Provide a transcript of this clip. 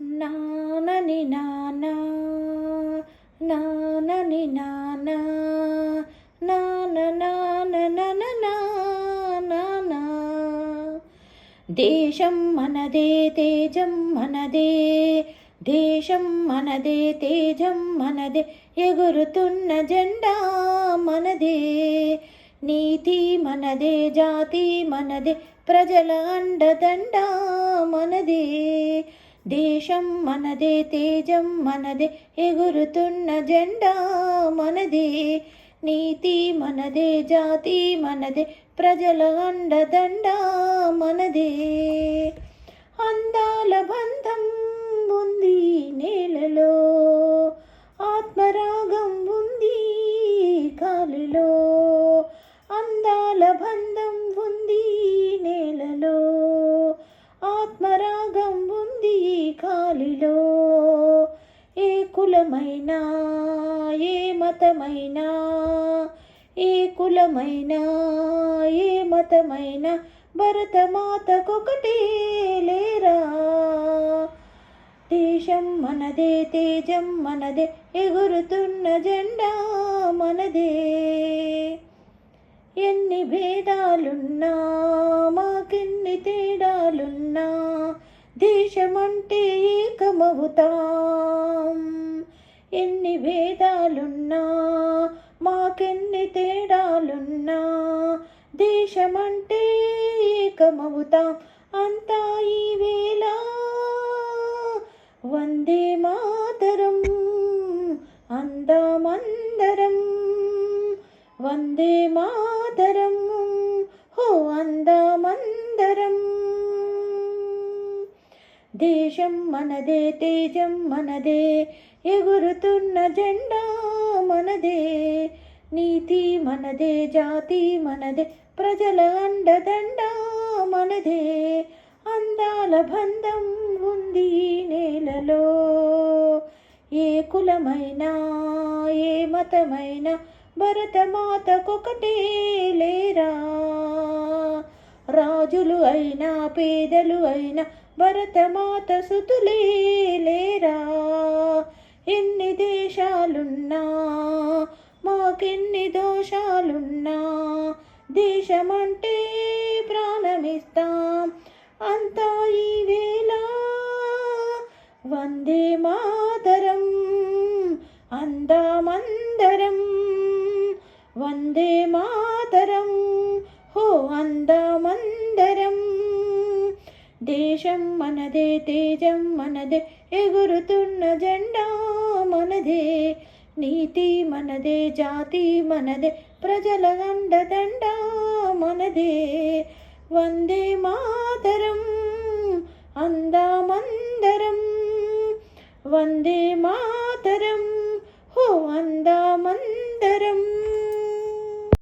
నానని నానా నానని నానా నాన నాన నానా దేశం మనదే తేజం మనదే దేశం మనదే తేజం మనదే ఎగురుతున్న జెండా మనదే. నీతి మనదే జాతి మనదే ప్రజల అండదండ మనదే. దేశం మనదే తేజం మనదే ఎగురుతున్న జెండా మనదే. నీతి మనదే జాతి మనదే ప్రజల అండదండ మనదే. అందాల బంధం ఉంది నేలలో ఆత్మరాగం ఉంది కాలిలో. గాలిలో ఏ కులమైనా ఏ మతమైనా ఏ కులమైనా ఏ మతమైనా భరతమాతకొకటే లేరా? దేశం మనదే తేజం మనదే ఎగురుతున్న జెండా మనదే. ఎన్ని భేదాలున్నా మాకెన్ని తేడాలున్నా దేశమంటే ఏకమవుతాం. ఎన్ని భేదాలున్నా మాకెన్ని తేడాలున్నా దేశమంటే ఏకమవుతాం. అంతా ఈ వేళ వందే మాతరం అందమందరం వందే మాతరం హో అందమందరం దేశం మనదే తేజం మనదే. ఎగురుతున్న జెండా మనదే. నీతి మనదే జాతి మనదే. ప్రజల అండదండ మనదే. అందాల బంధం ఉంది నేలలో. ఏ కులమైనా ఏ మతమైనా భరతమాతకొకటే లేరా. రాజులు అయినా పేదలు అయినా భరతమాత సుతులే లేరా? ఎన్ని దేశాలున్నా మాకెన్ని దోషాలున్నా దేశమంటే ప్రాణమిస్తాం. అంతా ఈ వేళ వందే మాతరం అందామందరం. వందే మాతరం హో అందామందరం. దేశం మనదే తేజం మనదే ఎగురుతున్న జెండా మనదే. నీతి మనదే జాతి మనదే ప్రజల దండ మనదే. వందే మాతరం అందామందరం. వందే మాతరం హో అందామందరం.